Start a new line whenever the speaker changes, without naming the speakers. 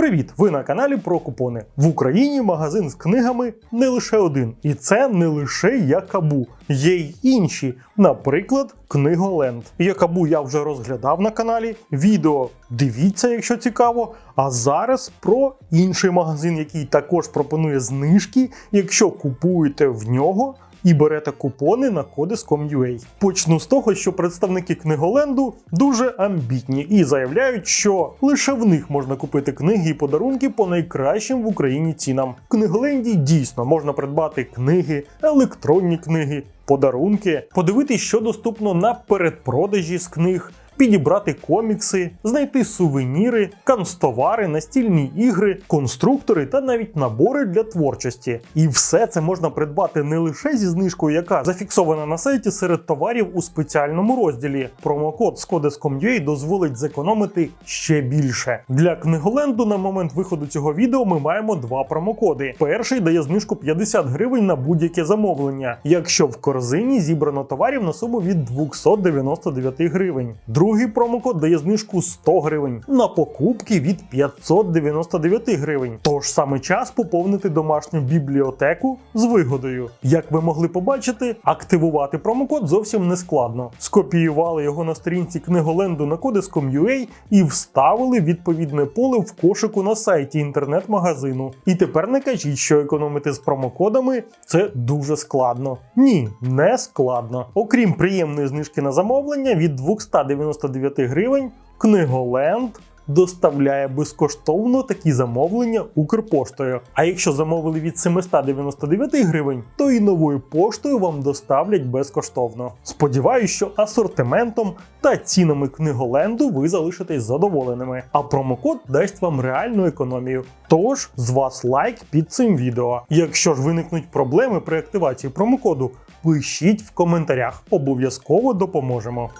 Привіт! Ви на каналі про купони. В Україні магазин з книгами не лише один, і це не лише Якабу, є й інші, наприклад, Книголенд. Якабу я вже розглядав на каналі. Відео дивіться, якщо цікаво. А зараз про інший магазин, який також пропонує знижки, якщо купуєте в нього і берете купони на Codes.com.ua. Почну з того, що представники книголенду дуже амбітні і заявляють, що лише в них можна купити книги і подарунки по найкращим в Україні цінам. В книголенді дійсно можна придбати книги, електронні книги. Подарунки, подивитись, що доступно на передпродажі з книг, підібрати комікси, знайти сувеніри, канцтовари, настільні ігри, конструктори та навіть набори для творчості. І все це можна придбати не лише зі знижкою, яка зафіксована на сайті серед товарів у спеціальному розділі. Промокод з Codes.com.ua дозволить зекономити ще більше. Для книголенду на момент виходу цього відео ми маємо два промокоди. Перший дає знижку 50 гривень на будь-яке замовлення, якщо в корзині зібрано товарів на суму від 299 гривень. Другий промокод дає знижку 100 гривень на покупки від 599 гривень. Тож саме час поповнити домашню бібліотеку з вигодою. Як ви могли побачити, активувати промокод зовсім не складно. Скопіювали його на сторінці книголенду на Codes.com.ua і вставили відповідне поле в кошику на сайті інтернет-магазину. І тепер не кажіть, що економити з промокодами це дуже складно. Ні, не складно. Окрім приємної знижки на замовлення від 299 гривень, книголенд доставляє безкоштовно такі замовлення Укрпоштою. А якщо замовили від 799 гривень, то і новою поштою вам доставлять безкоштовно. Сподіваюсь, що асортиментом та цінами книголенду ви залишитесь задоволеними, а промокод дасть вам реальну економію. Тож з вас лайк під цим відео. Якщо ж виникнуть проблеми при активації промокоду, пишіть в коментарях, обов'язково допоможемо.